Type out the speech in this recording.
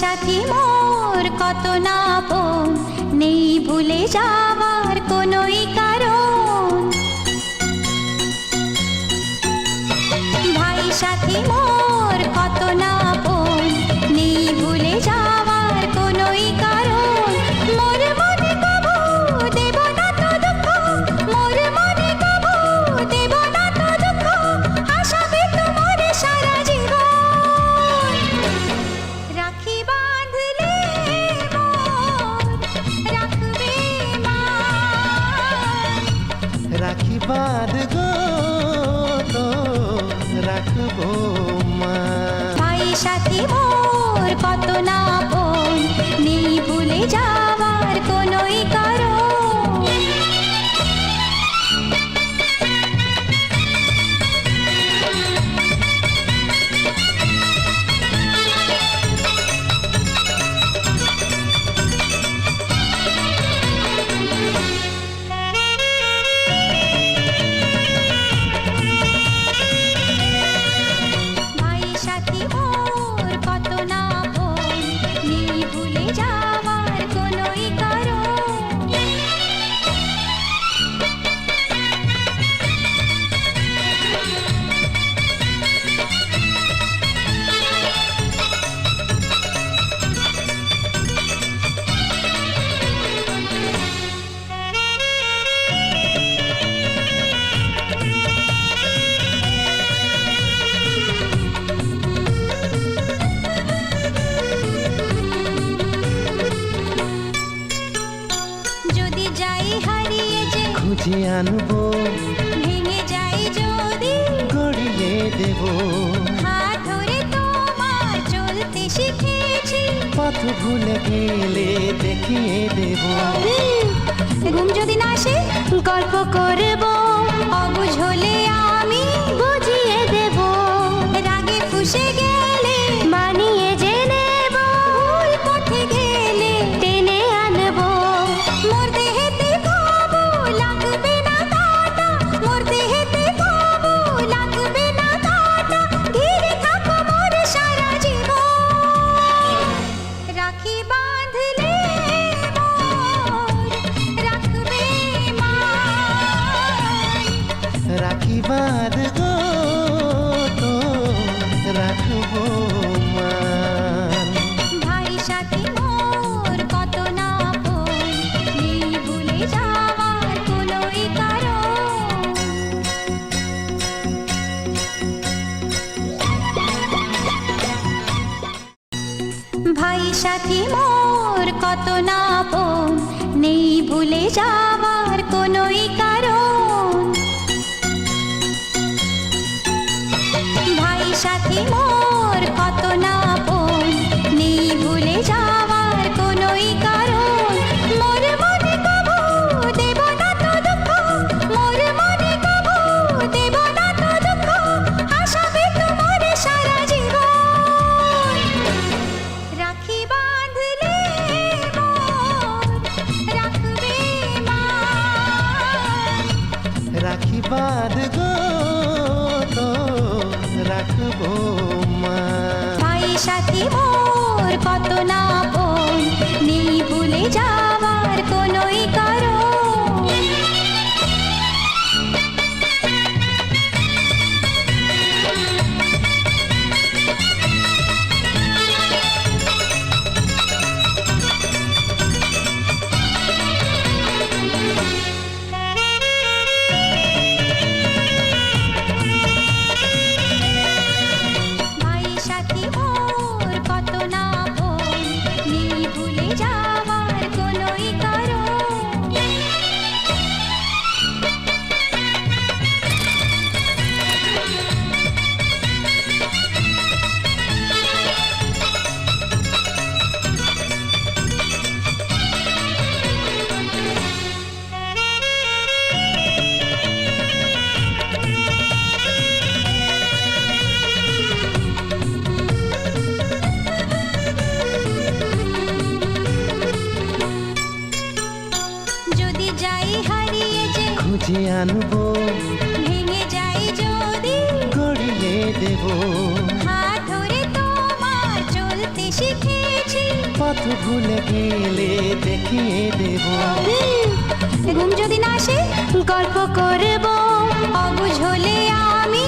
সাথী মোর কত না নেই ভুলে যাওয়ার কোনোই কারণ। বাঁধ গো রাখব মা। সাথী মোর কত না যাই হারিয়ে যে খুঁজে আনব। ভেঙে যাই যদি গড়িয়ে দেব। হাত ধরে তোমার চলতে শিখেছি। পথ ভুলে গেলে দেখিয়ে দেব। ঘুম যদি না আসে গল্প করব। অবুঝ হলে আমি সাথী মোর কত না নেই ভুলে যাওয়ার কোনোই কারণ তো রাখব মা সাথী মোর কত না যাই হারিয়ে যে খুঁজে আনব। ভেঙে যাই যদি গড়িয়ে দেব। হাত ধরে তোমার চলতে শিখেছি। পথ ভুলে গেলে দেখিয়ে দেব। ঘুম যদি না আসে গল্প করব। অবুঝ হলে আমি